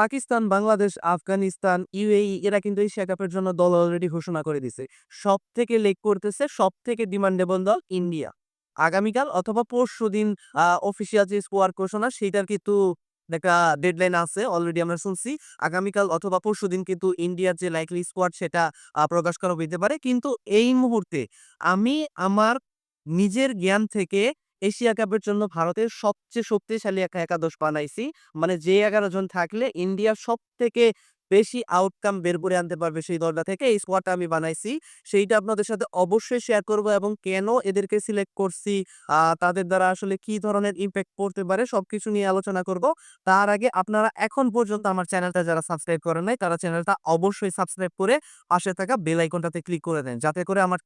Pakistan, Bangladesh, Afghanistan, UAE এরা কিন্তু Asia কাপের জন্য দল অলরেডি ঘোষণা করে দিছে। সব থেকে লেগ করতেছে, সবথেকে ডিমান্ডেবল দল ইন্ডিয়া। আগামীকাল অথবা পরশুদিন আ অফিসিয়াল যে স্কোয়াড ঘোষণা সেইটার কিন্তু একটা ডেডলাইন আছে অলরেডি আমরা শুনছি। আগামীকাল অথবা পরশুদিন কিন্তু ইন্ডিয়ার যে লাইকলি স্কোয়াড সেটা প্রকাশ করা হইতে পারে। কিন্তু এই মুহূর্তে আমি আমার নিজের জ্ঞান থেকে এশিয়া কাপের জন্য ভারতের সবচেয়ে শক্তিশালী একটা একাদশ বানাইছি। মানে যে ১১ জন থাকলে ইন্ডিয়া সব থেকে বেশি আউটকাম বের করে আনতে পারবে সেই দলটা থেকে এই স্কোয়াডটা আমি বানাইছি। সেইটা আপনাদের সাথে অবশ্যই শেয়ার করব এবং কেন এদেরকে সিলেক্ট করছি, তাদের দ্বারা আসলে কি ধরনের ইম্প্যাক্ট পড়তে পারে সবকিছু নিয়ে আলোচনা করব। তার আগে আপনারা এখন পর্যন্ত আমার চ্যানেলটা যারা সাবস্ক্রাইব করেন নাই তারা চ্যানেলটা অবশ্যই সাবস্ক্রাইব করে পাশে থাকা বেল আইকনটাতে ক্লিক করে দেন। যাতে করে আমার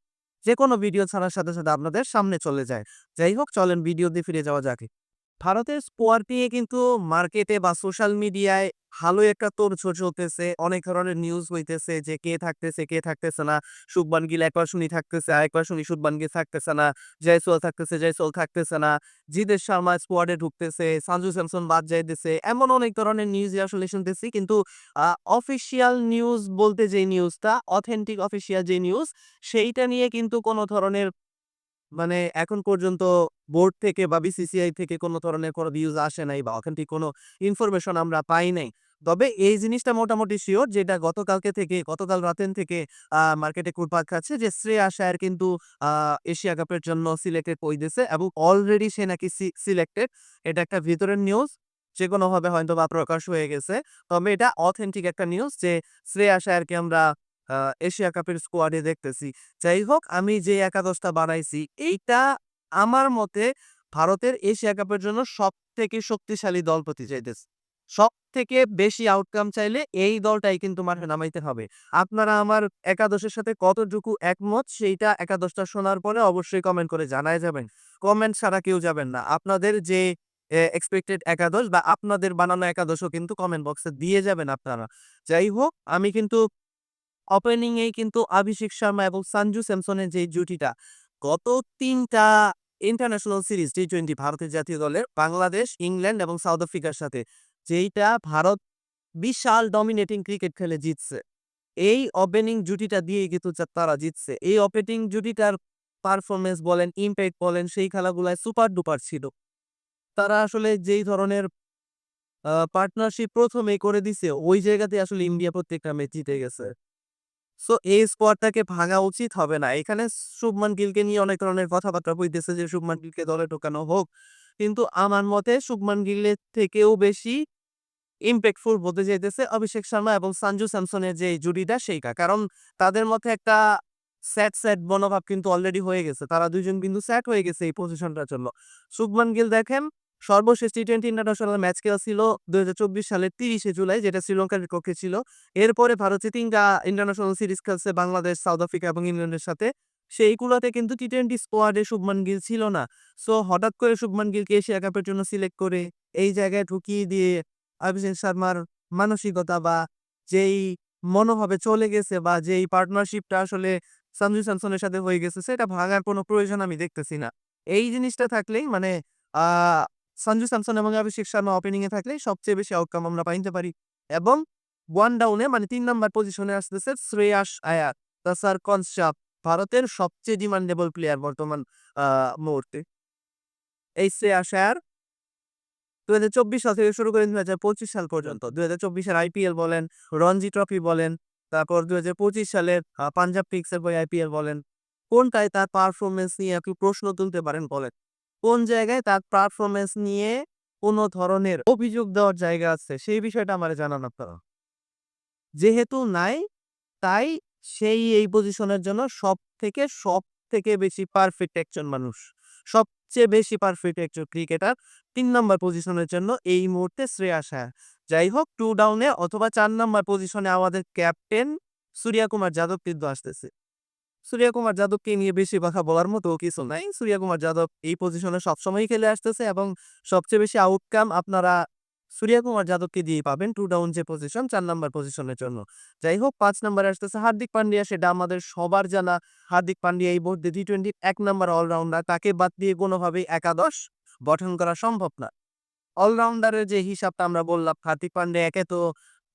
যেকোনো ভিডিও ছাড়ার সাথে, সাথে আপনাদের সামনে চলে যায়। যাই হোক চলেন ভিডিওতে ফিরে যাওয়া যাক। ভারতের স্কোয়াড নিয়ে কিন্তু মার্কেটে বা সোশ্যাল মিডিয়ায় ভালো একটা তোড়জোড় চলতেছে। অনেক ধরনের নিউজ হইতেছে যে কে থাকতেছে, কে থাকতেছে না। শুভমান গিল একবার শুনি থাকতেছে, আরেকবার শুনি শুভমান গিল থাকতেছে না। জয়সওয়াল থাকতেছে, জয়সওয়াল থাকতেছে না। জিতেশ শর্মা স্কোয়াডে ঢুকতেছে, সঞ্জু স্যামসন বাদ যাইতেছে। এমন অনেক ধরনের নিউজই আসলে শুনতেছি। কিন্তু অফিসিয়াল নিউজ বলতে যে নিউজটা অথেন্টিক অফিসিয়াল যে নিউজ সেইটা নিয়ে কিন্তু কোন ধরনের মানে এখন পর্যন্ত বোর্ড থেকে বা বিসিসিআই থেকে কোন ধরনের কোনো ভিউজ আসে নাই বা অথেন্টিক কোনো ইনফরমেশন আমরা পাই নাই। তবে এই জিনিসটা মোটামুটি শিওর যেটা গতকালকে থেকে, গতকাল রাতেন থেকে মার্কেটে ঘুরপাক খাচ্ছে যে শ্রেয়া আয়ার কিন্তু এশিয়া কাপের জন্য সিলেক্টেড হইতেছে এবং অলরেডি সে নাকি সিলেক্টেড। এটা একটা ভিতরের নিউজ। যেকোনোভাবে হয়তোবা প্রকাশ হয়ে গেছে। তবে এটা অথেন্টিক একটা নিউজ যে শ্রেয়াস আয়ারকে আমরা এশিয়া কাপের স্কোয়াডে দেখতেছি। যাই হোক আমি যে একাদশটা বানাইছি, এইটা আমার মতে ভারতের এশিয়া কাপের জন্য সবথেকে শক্তিশালী দল হতে চাইতেছে। সবথেকে বেশি আউটকাম চাইলে এই দলটাই কিন্তু মাঠে নামাইতে হবে। আপনারা আমার একাদশের সাথে কতটুকু একমত, সেইটা একাদশটা শোনার পরে অবশ্যই কমেন্ট করে জানায় যাবেন। কমেন্ট ছাড়া কেউ যাবেন না। আপনাদের যে এক্সপেক্টেড একাদশ বা আপনাদের বানানো একাদশও কিন্তু কমেন্ট বক্সে দিয়ে যাবেন আপনারা। যাই হোক আমি কিন্তু ওপেনিং এই কিন্তু অভিষেক শর্মা এবং সঞ্জু স্যামসনের যে জুটিটা গত তিনটা ইন্টারন্যাশনাল সিরিজ টি-টোয়েন্টি ভারতের জাতীয় দলের বাংলাদেশ, ইংল্যান্ড এবং সাউথ আফ্রিকার সাথে যেইটা ভারত বিশাল ডমিনেটিং ক্রিকেট খেলে জিতছে। এই ওপেনিং জুটিটা দিয়েই কিন্তু তারা জিতছে। এই ওপেনিং জুটিটার পারফরম্যান্স বলেন, ইমপ্যাক্ট বলেন সেই খেলাগুলায় সুপার ডুপার ছিল। তারা আসলে যেই ধরনের পার্টনারশিপ প্রথমে করে দিছে ওই জায়গাতে আসলে ইন্ডিয়া প্রত্যেকটা ম্যাচ জিতে গেছে। সো এই স্কোয়াডটাকে ভাঙা উচিত হবে না। এখানে শুভমান গিলকে নিয়ে অনেক ধরনের কথাবার্তা হইতেছে যে, শুভমান গিলকে দলে ঢোকানো হোক। কিন্তু আমার মতে শুভমান গিলের থেকেও বেশি ইমপ্যাক্টফুল হতে যাইতেছে অভিষেক শর্মা এবং সঞ্জু স্যামসনের যে জুটিটা সেইটা। কারণ তাদের মধ্যে একটা স্যাট স্যাট মনোভাব কিন্তু অলরেডি হয়ে গেছে। তারা ২ জন কিন্তু সেট হয়ে গেছে এই পজিশনটার জন্য। শুভমান গিল দেখেন সর্বশেষ টি-টোয়েন্টি ইন্টারন্যাশনাল ম্যাচ খেলছিল ২০২৪ সালের ৩০শে জুলাই যেটা শ্রীলঙ্কার বিপক্ষে ছিল। এরপরে ভারতে ৩ টা ইন্টারন্যাশনাল সিরিজ খেলছে বাংলাদেশ, সাউথ আফ্রিকা এবং ইংল্যান্ডের সাথে। সেইগুলাতে কিন্তু টি-টোয়েন্টি স্কোয়াডে শুভমান গিল ছিল না। সো হঠাৎ করে শুভমান গিলকে এশিয়া কাপের জন্য সিলেক্ট করে এই জায়গায় ঢুকিয়ে দিয়ে অভিষেক শর্মার মানসিকতা বা যেই মনোভাবে চলে গেছে বা যেই পার্টনারশিপটা আসলে সঞ্জু স্যামসনের সাথে হয়ে গেছে সেটা ভাঙার কোনো প্রয়োজন আমি দেখতেছি না। এই জিনিসটা থাকলেই মানে সঞ্জু স্যামসন এবং অভিষেক শর্মা ওপেনিং এ থাকলেই সবচেয়ে বেশি আউটকাম আমরা পাইতে পারি। এবং ওয়ান ডাউনে মানে তিন নম্বর পজিশনে আসতেছে শ্রেয়াস আয়ার, তাছাড়া কনস্টাপ ভারতের সবচেয়ে ডিমান্ডেবল প্লেয়ার বর্তমান মুহূর্তে। এই শ্রেয়াস আয়ার ২০২৪ সাল থেকে শুরু করে ২০২৫ সাল পর্যন্ত ২০২৪ এর আইপিএল বলেন, রঞ্জি ট্রফি বলেন, তারপর ২০২৫ সালের পাঞ্জাব কিংসের হয়ে আইপিএল বলেন। কোনটায় তার পারফরমেন্স নিয়ে আপনি প্রশ্ন তুলতে পারেন বলেন? কোন জায়গায় তার পারফরমেন্স নিয়ে কোন ধরনের অভিযোগ দেওয়ার জায়গা আছে সেই বিষয়টা আমার জানান আপনারা। যেহেতু নাই তাই সেই এই পজিশনের জন্য সবথেকে, সবথেকে বেশি পারফেক্ট একজন মানুষ। সবচেয়ে বেশি পারফেক্ট একজন ক্রিকেটার তিন নম্বর পজিশনের জন্য এই মুহূর্তে শ্রেয়াস আয়ার। যাই হোক 2 ডাউনে অথবা চার নম্বর পজিশনে আমাদের ক্যাপ্টেন সূর্যা কুমার যাদব কিন্তু আসতেছে। সূর্যা কুমার যাদবকে নিয়ে বেশি কথা বলার মতো কিছু নাই। সূর্যা কুমার যাদব এই পজিশনে সবসময়ই খেলে আসতেছে এবং সবচেয়ে বেশি আউটকাম আপনারা সূর্যা কুমার যাদবকে দিয়েই পাবেন টু ডাউন যে পজিশন চার নাম্বার পজিশনের জন্য। যাই হোক ৫ নাম্বারে আসতেছে হার্দিক পান্ডিয়া সেটা আমাদের সবার জানা। হার্দিক পান্ডিয়া এই মুহূর্তে টি-টোয়েন্টির ১ নাম্বার অলরাউন্ডার। তাকে বাদ দিয়ে কোনোভাবেই একাদশ গঠন করা সম্ভব না। অলরাউন্ডারের যে হিসাবটা আমরা বললাম, হার্দিক পান্ডে একে তো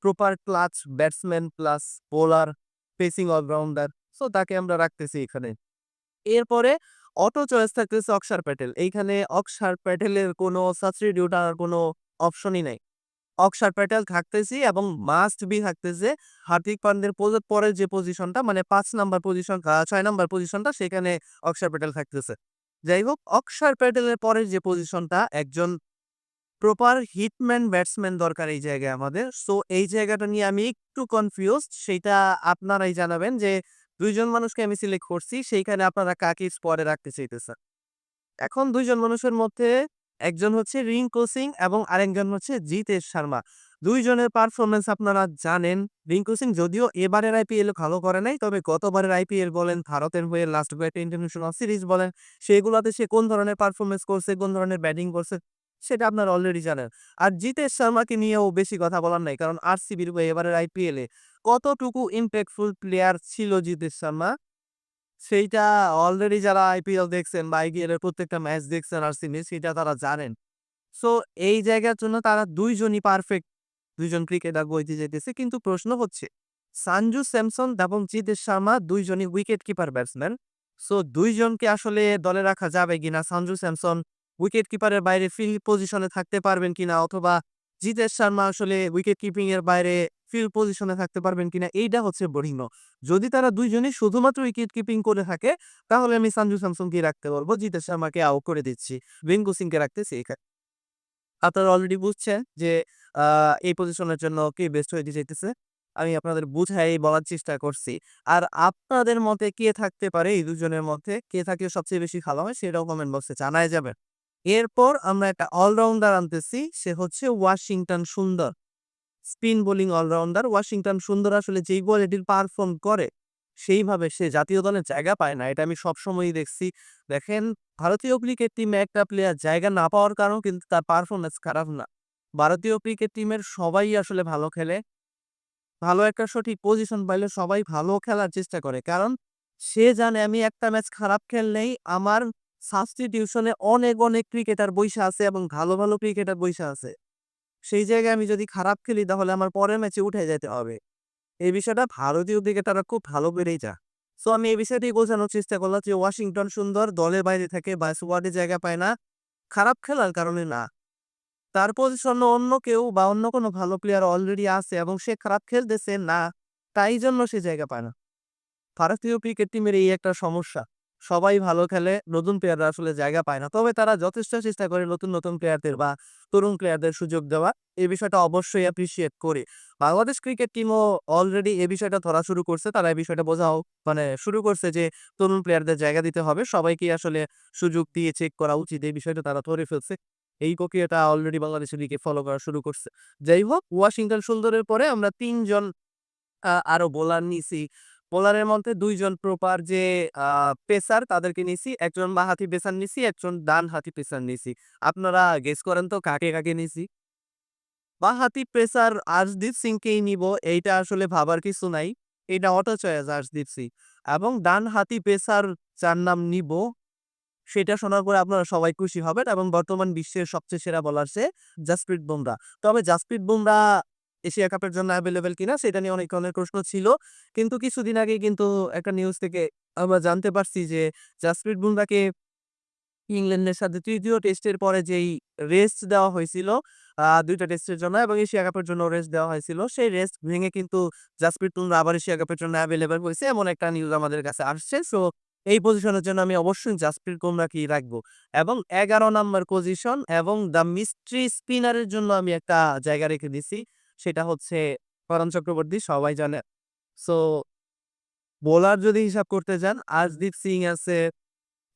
proper clutch batsman plus bowler pacing allrounder so তাকে আমরা রাখতেছি এখানে। এরপরে অটো চয়েস থাকতেছে অক্ষার প্যাটেল। এইখানে অক্ষার প্যাটেলের কোনো সাবস্টিটিউট আর কোনো অপশনই নাই। অক্ষার প্যাটেল থাকতেছি এবং মাস্ট বি থাকতেছে হার্দিক পান্ডের পরের যে পজিশনটা মানে পাঁচ নাম্বার পজিশন ছয় নাম্বার পজিশনটা সেখানে অক্ষার প্যাটেল থাকতেছে। যাই হোক অক্সার প্যাটেলের পরের যে পজিশনটা একজন প্রপার হিটম্যান ব্যাটসম্যান দরকার এই জায়গায় আমাদের। সো এই জায়গাটা নিয়ে আমি একটু কনফিউজ সেটা আপনারাই জানাবেন যে দুইজন মানুষকে আমি সিলেক্ট করছি, সেইখানে আপনারা কাকে স্পটে রাখতে চাইতেছেন? এখন দুইজন মানুষের মধ্যে একজন হচ্ছে রিঙ্কু সিং এবং আরেকজন হচ্ছে জিতেশ শর্মা। দুইজনের পারফরমেন্স আপনারা জানেন। রিঙ্কু সিং যদিও এবারের আইপিএল ভালো করে নাই, তবে গতবারের আইপিএল বলেন, ভারতের হয়ে লাস্ট কয়েকটা ইন্টারন্যাশনাল সিরিজ বলেন সেগুলোতে সে কোন ধরনের পারফরমেন্স করছে, কোন ধরনের ব্যাটিং করছে সেটা আপনার অলরেডি জানেন। আর জিতেশ শর্মাকে নিয়েও বেশি কথা বলার নাই। কারণ আরসিবির এবারের আইপিএলে কতটুকু ইম্প্যাক্টফুল প্লেয়ার ছিল জিতেশ শর্মা? সেইটা অলরেডি যারা আইপিএল দেখছেন বা আইপিএল এর প্রত্যেকটা ম্যাচ দেখছেন আর আরসিবি সেটা তারা জানেন। সো এই জায়গার জন্য তারা দুইজনই পারফেক্ট দুইজন ক্রিকেটার বইতে যেতেছে কিন্তু প্রশ্ন হচ্ছে, সানজু স্যামসন এবং জিতেশ শর্মা দুইজনই উইকেট কিপার ব্যাটসম্যান সো দুইজনকে আসলে দলে রাখা যাবে কিনা সঞ্জু স্যামসন? উইকেট কিপারের বাইরে ফিল্ড পজিশনে থাকতে পারবেন কিনা? অথবা জিতেশ শর্মা আসলে উইকেট কিপিং এর বাইরে ফিল্ড পজিশনে থাকতে পারবেন কিনা? এইটা হচ্ছে বরিং যদি তারা দুইজনই শুধুমাত্র উইকেট কিপিং করে থাকে, তাহলে আমি সঞ্জু স্যামসনকে রাখতে পারব জিতেশ শর্মাকে আউট করে দিচ্ছি। রিঙ্কু সিংকে রাখতেছি এখানে। আপনারা অলরেডি বুঝছেন যে এই পজিশনের জন্য কে বেস্ট হয়ে যেতেছে আমি আপনাদের বুঝাই বলার চেষ্টা করছি। আর আপনাদের মতে কে থাকতে পারে? এই দুজনের মধ্যে কে থাকলে সবচেয়ে বেশি ভালো হয়? সেটাও কমেন্ট বক্সে জানায় যাবেন। এরপর আমরা একটা অলরাউন্ডার আনতেছি, সে হচ্ছে ওয়াশিংটন সুন্দর। স্পিন বোলিং অলরাউন্ডার ওয়াশিংটন সুন্দর আসলে যেই কোয়ালিটির পারফর্ম করে, সেইভাবে সে জাতীয় দলে জায়গা পায় না। এটা আমি সবসময়ই দেখছি। দেখেন, ভারতীয় ক্রিকেট টিমে একটা প্লেয়ার জায়গা না পাওয়ার কারণ কিন্তু তার পারফরমেন্স খারাপ না। ভারতীয় ক্রিকেট টিমের সবাই আসলে ভালো খেলে। ভালো একটা সঠিক পজিশন পাইলে সবাই ভালো খেলার চেষ্টা করে। কারণ, সে জানে আমি একটা ম্যাচ খারাপ খেললেই আমার সাবস্টিটিউশনে অনেক অনেক ক্রিকেটার বৈশা আছে এবং ভালো ভালো ক্রিকেটার বৈশা আছে। সেই জায়গায় আমি যদি খারাপ খেলি তাহলে আমার পরের ম্যাচে উঠে যেতে হবে। এই বিষয়টা ভারতীয় ক্রিকেটাররা খুব ভালো করেই যা সো আমি এই বিষয়টি বোঝানোর চেষ্টা করলাম যে ওয়াশিংটন সুন্দর দলের বাইরে থাকে বা স্কোয়াডে জায়গা পায় না, খারাপ খেলার কারণে না। তার পজিশনে অন্য কেউ বা অন্য কোনো ভালো প্লেয়ার অলরেডি আছে এবং সে খারাপ খেলতেছে না, তাই জন্য সে জায়গা পায় না। ভারতীয় ক্রিকেট টিমের এই একটা সমস্যা। সবাই ভালো খেলে নতুন প্লেয়াররা আসলে জায়গা পায় না। তবে তারা যথেষ্ট চেষ্টা করে নতুন নতুন প্লেয়ারদের বা তরুণ প্লেয়ারদের সুযোগ দেওয়া। এই বিষয়টা অবশ্যই অ্যাপ্রিসিয়েট করি। বাংলাদেশ ক্রিকেট টিমও অলরেডি এই বিষয়টা ধরা শুরু করছে। তারা এই বিষয়টা বোঝাও মানে শুরু করছে যে তরুণ প্লেয়ারদের জায়গা দিতে হবে। সবাইকে আসলে সুযোগ দিয়ে চেক করা উচিত। এই বিষয়টা তারা ধরে ফেলছে। এই প্রক্রিয়াটা অলরেডি বাংলাদেশের দিকে ফলো করা শুরু করছে। যাই হোক, ওয়াশিংটন সুন্দরের পরে আমরা তিনজন আরও বোলার নিছি বোলারের মধ্যে দুইজন প্রপার যে পেসার তাদেরকে নিছি, একজন বাহাতি পেসার নিছি, একজন ডান হাতি পেসার নিছি। আপনারা গেস করেন তো কাকে কাকে নিছি? বা হাতি পেসার আর্শদীপ সিংকেই নিব, এইটা আসলে ভাবার কিছু নাই। এটা অটো চয়েস আর্শদীপ সিং। এবং ডান হাতি পেসার যার নাম নিব, সেটা শোনার পরে আপনারা সবাই খুশি হবেন এবং বর্তমান বিশ্বের সবচেয়ে সেরা বলার সে জাসপ্রীত বুমরা। তবে জাসপ্রীত বুমরা এশিয়া কাপের জন্য অ্যাভেলেবেল কিনা সেটা নিয়ে অনেক অনেক প্রশ্ন ছিল। কিন্তু কিছুদিন আগে কিন্তু একটা নিউজ থেকে আমরা জানতে পারছি যে জাসপ্রীত বুমরাকে ইংল্যান্ডের সাথে তৃতীয় টেস্টের পরে যেই রেস্ট দেওয়া হয়েছিল দুইটা টেস্টের জন্য এবং এশিয়া কাপের জন্য রেস্ট দেওয়া হয়েছিল, সেই রেস্ট ভেঙে কিন্তু জাসপ্রীত বুমরা আবার এশিয়া কাপের জন্য অ্যাভেলেবেল হয়েছে এমন একটা নিউজ আমাদের কাছে আসছে। সো এই পজিশনের জন্য আমি অবশ্যই জাসপ্রীত বুমরাকেই রাখব। এবং এগারো নাম্বার পজিশন এবং দ্য মিস্ট্রি স্পিনারের জন্য আমি একটা জায়গা রেখে দিছি। সেটা হচ্ছে করণ চক্রবর্তী, সবাই জানে। সো বোলার যদি হিসাব করতে যান, আজদীপ সিং আছে,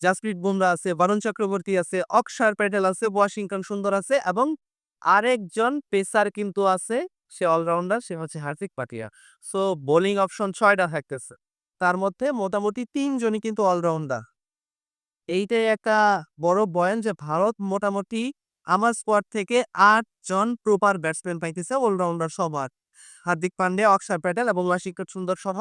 জাসপ্রীত বুমরা আছে, বরুণ চক্রবর্তী আছে, অক্ষর প্যাটেল আছে, ওয়াশিংটন সুন্দর আছে এবং আরেকজন পেসার কিন্তু আছে, সে অলরাউন্ডার, সে হচ্ছে Hardik Pandya so bowling option ছয়টা থাকতেছে। তার মধ্যে মোটামুটি তিনজনই কিন্তু অলরাউন্ডার। এইটাই একটা বড় বয়ান যে ভারত মোটামুটি আমার স্কোয়াড থেকে আট জন প্রপার ব্যাটসম্যান পাইতেছে অলরাউন্ডার সবার হার্দিক পান্ডে অক্ষর প্যাটেল এবং ওয়াশিংটন সুন্দর সহ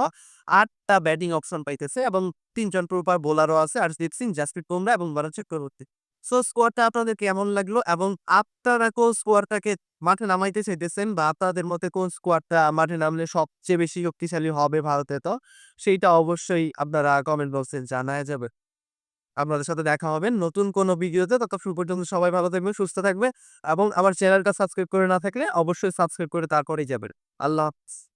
আটটা ব্যাটিং অপশন পাইতেছে এবং তিনজন প্রপার বোলারও আছে আর্শদীপ সিং, জাসপ্রীত বুমরা এবং বরুণ চক্রবর্তী। সো স্কোয়াডটা আপনাদের কেমন লাগল এবং আপনারা কোন স্কোয়াডটাকে মাঠে নামাইতে চাইতেছেন বা আপনাদের মতে কোন স্কোয়াডটা মাঠে নামলে সবচেয়ে বেশি শক্তিশালী হবে ভারতে তো? সেইটা অবশ্যই আপনারা কমেন্ট বক্সে জানায় যাবে আপনাদের সাথে দেখা হবে নতুন কোন ভিডিওতে। ততক্ষণ পর্যন্ত সবাই ভালো থাকবে সুস্থ থাকবে এবং আমার চ্যানেলটা সাবস্ক্রাইব করে না থাকলে অবশ্যই সাবস্ক্রাইব করে তারপরেই যাবেন। আল্লাহ হাফেজ।